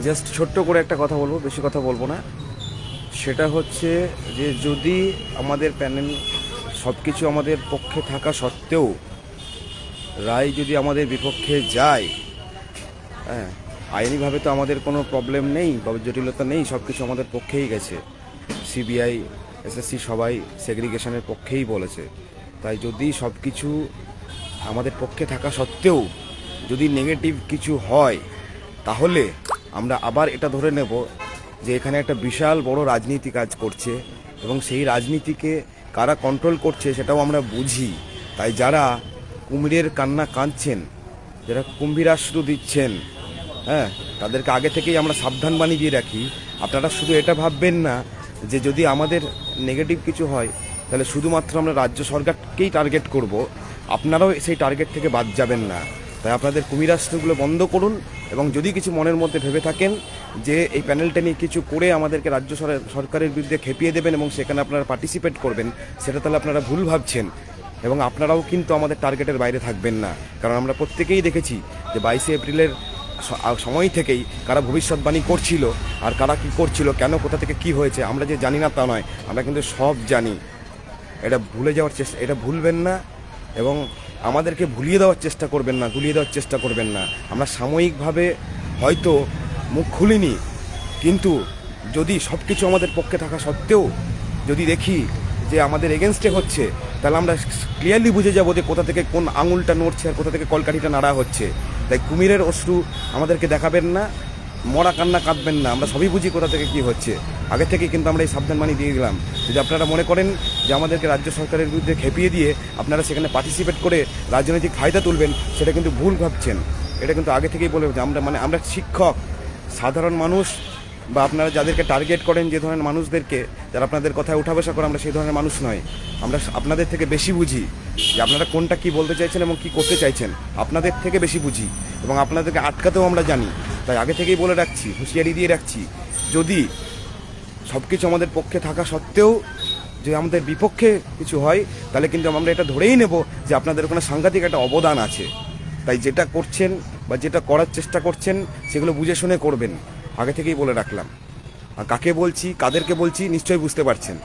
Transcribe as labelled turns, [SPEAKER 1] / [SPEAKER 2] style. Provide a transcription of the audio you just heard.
[SPEAKER 1] Just ছোট্ট করে একটা কথা বলব, বেশি কথা বলব না। সেটা হচ্ছে যে যদি আমাদের প্যানেল সব কিছু আমাদের পক্ষে থাকা সত্ত্বেও রায় যদি আমাদের বিপক্ষে যায় হ্যাঁ আইনিভাবে তো আমাদের কোনো প্রবলেম নেই বা জটিলতা নেই সব কিছু আমাদের পক্ষেই গেছে। সিবিআই এসএসসি সবাই সেগ্রিগেশনের পক্ষেই বলেছে। তাই যদি সব কিছু আমাদের পক্ষে থাকা সত্ত্বেও যদি নেগেটিভ কিছু হয়, তাহলে আমরা আবার এটা ধরে নেব যে এখানে একটা বিশাল বড় রাজনীতি কাজ করছে এবং সেই রাজনীতিকে কারা কন্ট্রোল করছে সেটাও আমরা বুঝি। তাই যারা কুমিরের কান্না কাঁদছেন, যারা কুম্ভীরাশ্রু দিচ্ছেন হ্যাঁ তাদেরকে আগে থেকেই আমরা সাবধান বাণী দিয়ে রাখি। আপনারা শুধু এটা ভাববেন না যে যদি আমাদের নেগেটিভ কিছু হয়, তাহলে শুধুমাত্র আমরা রাজ্য সরকারকেই টার্গেট করব। আপনারাও সেই টার্গেট থেকে বাদ যাবেন না। তাই আপনাদের কুমিরাস্ত্রগুলো বন্ধ করুন এবং যদি কিছু মনের মধ্যে ভেবে থাকেন যে এই প্যানেলটা নিয়ে কিছু করে আমাদেরকে রাজ্য সরকারের বিরুদ্ধে খেপিয়ে দেবেন এবং সেখানে আপনারা পার্টিসিপেট করবেন, সেটা তাহলে আপনারা ভুল ভাবছেন। এবং আপনারাও কিন্তু আমাদের টার্গেটের বাইরে থাকবেন না। কারণ আমরা প্রত্যেকেই দেখেছি যে বাইশে এপ্রিলের সময় থেকেই কারা ভবিষ্যৎবাণী করছিল আর কারা কি করছিল, কেন, কোথা থেকে কি হয়েছে, আমরা যে জানি না তা নয়। আমরা কিন্তু সব জানি। এটা ভুলে যাওয়ার চেষ্টা এটা ভুলবেন না। এবং আমাদেরকে ভুলিয়ে দেওয়ার চেষ্টা করবেন না, গুলিয়ে দেওয়ার চেষ্টা করবেন না। আমরা সাময়িকভাবে হয়তো মুখ খুলিনি, কিন্তু যদি সব কিছু আমাদের পক্ষে থাকা সত্ত্বেও যদি দেখি যে আমাদের এগেনস্টে হচ্ছে, তাহলে আমরা ক্লিয়ারলি বুঝে যাব যে কোথা থেকে কোন আঙুলটা নড়ছে আর কোথা থেকে কলকাঠিটা নাড়া হচ্ছে। তাই কুমিরের অশ্রু আমাদেরকে দেখাবেন না, মরা কান্না কাঁদবেন না, আমরা সবই বুঝি কোথা থেকে কি হচ্ছে। আগে থেকে কিন্তু আমরা এই সাবধান বাণী দিয়ে দিলাম। যদি আপনারা মনে করেন যে আমাদেরকে রাজ্য সরকারের বিরুদ্ধে খেপিয়ে দিয়ে আপনারা সেখানে পার্টিসিপেট করে রাজনৈতিক ফায়দা তুলবেন, সেটা কিন্তু ভুল ভাবছেন। এটা কিন্তু আগে থেকেই বলে আমরা মানে আমরা শিক্ষক, সাধারণ মানুষ, বা আপনারা যাদেরকে টার্গেট করেন যে ধরনের মানুষদেরকে, যারা আপনাদের কথায় উঠা বসা করে, আমরা সেই ধরনের মানুষ নয়। আমরা আপনাদের থেকে বেশি বুঝি যে আপনারা কোনটা কি বলতে চাইছেন এবং কি করতে চাইছেন। আপনাদের থেকে বেশি বুঝি এবং আপনাদেরকে আটকাতেও আমরা জানি। তাই আগে থেকেই বলে রাখছি, হুঁশিয়ারি দিয়ে রাখছি, যদি সব কিছু আমাদের পক্ষে থাকা সত্ত্বেও যে আমাদের বিপক্ষে কিছু হয়, তাহলে কিন্তু আমরা এটা ধরেই নেব যে আপনাদের ওখানে সাংঘাতিক একটা অবদান আছে। তাই যেটা করছেন বা যেটা করার চেষ্টা করছেন, সেগুলো বুঝে শুনে করবেন। আগে থেকেই বলে রাখলাম। আর কাকে বলছি, কাদেরকে বলছি, নিশ্চয়ই বুঝতে পারছেন।